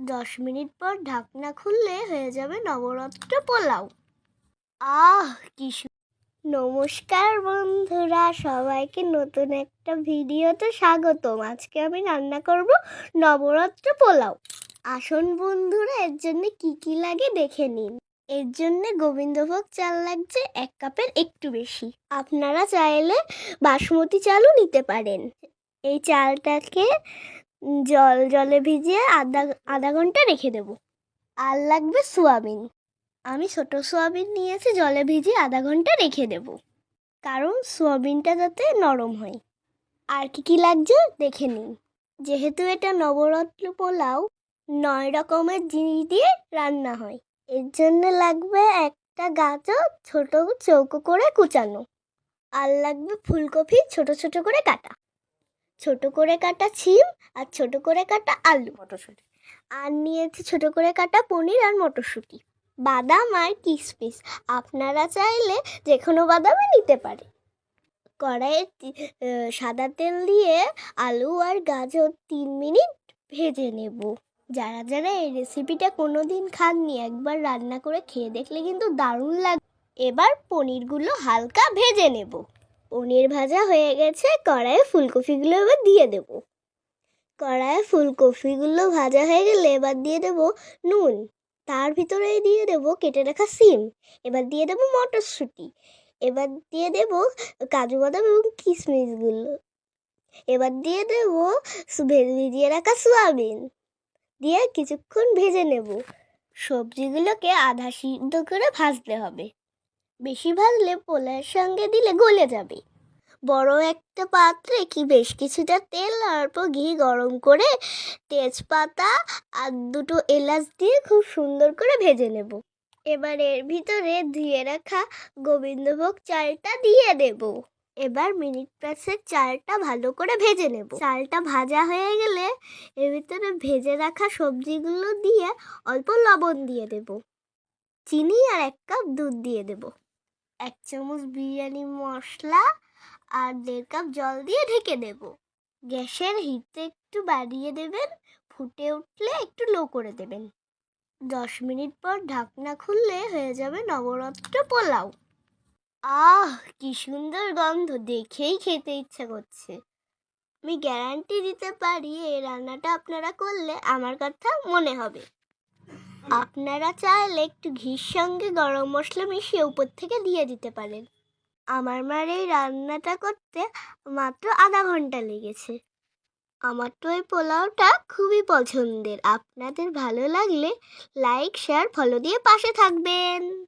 দশ মিনিট পর ঢাকনা খুললে হয়ে যাবে নবরত্ন পোলাও। আহ, কি নমস্কার বন্ধুরা, সবাইকে নতুন একটা ভিডিওতে স্বাগতম। আজকে আমি রান্না করব নবরত্ন পোলাও। আসুন বন্ধুরা, এর জন্য কি কি লাগে দেখে নিন। এর জন্য গোবিন্দভোগ চাল লাগছে এক কাপের একটু বেশি। আপনারা চাইলে বাসমতি চালও নিতে পারেন। এই চালটাকে জল, জলে ভিজিয়ে আধা আধা ঘণ্টা রেখে দেব। আর লাগবে সোয়াবিন। আমি ছোট সোয়াবিন নিয়েছি, জলে ভিজিয়ে আধা ঘণ্টা রেখে দেব। কারণ সোয়াবিনটা যাতে নরম হয়। আর কি কি লাগছে দেখে নিন। যেহেতু এটা নবরত্ন পোলাও, নয় রকমের জিনিস দিয়ে রান্না হয়। এর জন্য লাগবে একটা গাজর ছোট চৌকো করে কুচানো। আর লাগবে ফুলকপি ছোট ছোট করে কাটা। ছোট করে কাটা ছিম আর ছোট করে কাটা আলু। মটরশুঁটি। আর নিয়েছি ছোট করে কাটা পনির আর মটরশুঁটি। বাদাম আর কিশমিশ আপনারা চাইলে যে কোনো বাদামই নিতে পারে। কড়াইয়ে সাদা তেল দিয়ে আলু আর গাজর তিন মিনিট ভেজে নেব। যারা যারা এই রেসিপিটা কোনো দিন খাননি একবার রান্না করে খেয়ে দেখলে কিন্তু দারুণ লাগবে এবার পনিরগুলো হালকা ভেজে নেব। পনির ভাজা হয়ে গেছে, কড়াইয়ে ফুলকপিগুলো এবার দিয়ে দেব। কড়াইয়ে ফুলকপিগুলো ভাজা হয়ে গেলে এবার দিয়ে দেব নুন। তার ভিতরে দিয়ে দেব কেটে রাখা সিম। এবার দিয়ে দেব মটরশুঁটি। এবার দিয়ে দেব কাজু বাদাম এবং কিশমিশগুলো এবার দিয়ে দেব ভিজিয়ে রাখা সোয়াবিন। দিয়ে কিছুক্ষণ ভেজে নেব। সবজিগুলোকে আধা সিদ্ধ করে ভাজতে হবে। বেশি ভাজলে পোলার সঙ্গে দিলে গলে যাবে। বড় একটা পাত্রে কি বেশ কিছুটা তেল অল্প ঘি গরম করে তেজপাতা আর দুটো এলাচ দিয়ে খুব সুন্দর করে ভেজে নেব। এবার এর ভিতরে ধুয়ে রাখা গোবিন্দভোগ চালটা দিয়ে দেব। এবার মিনিট পাঁচেক চালটা ভালো করে ভেজে নেব। চালটা ভাজা হয়ে গেলে এর ভিতরে ভেজে রাখা সবজিগুলো দিয়ে অল্প লবণ দিয়ে দেব। চিনি আর এক কাপ দুধ দিয়ে দেব। এক চামচ বিরিয়ানি মশলা আর দেড় কাপ জল দিয়ে ঢেকে দেব গ্যাসের হিটটা একটু বাড়িয়ে দেবেন, ফুটে উঠলে একটু লো করে দেবেন। দশ মিনিট পর ঢাকনা খুললে হয়ে যাবে নবরত্ন পোলাও। আহ, কি সুন্দর গন্ধ, দেখেই খেতে ইচ্ছা করছে। আমি গ্যারান্টি দিতে পারি, এই রান্নাটা আপনারা করলে আমার কথা মনে হবে। আপনারা চাইলে একটু ঘির সঙ্গে গরম মশলা মিশিয়ে উপর থেকে দিয়ে দিতে পারেন। আমার মার এই রান্নাটা করতে মাত্র আধা ঘণ্টা লেগেছে। আমার তো এই পোলাওটা খুবই পছন্দের। আপনাদের ভালো লাগলে লাইক, শেয়ার ফলো দিয়ে পাশে থাকবেন।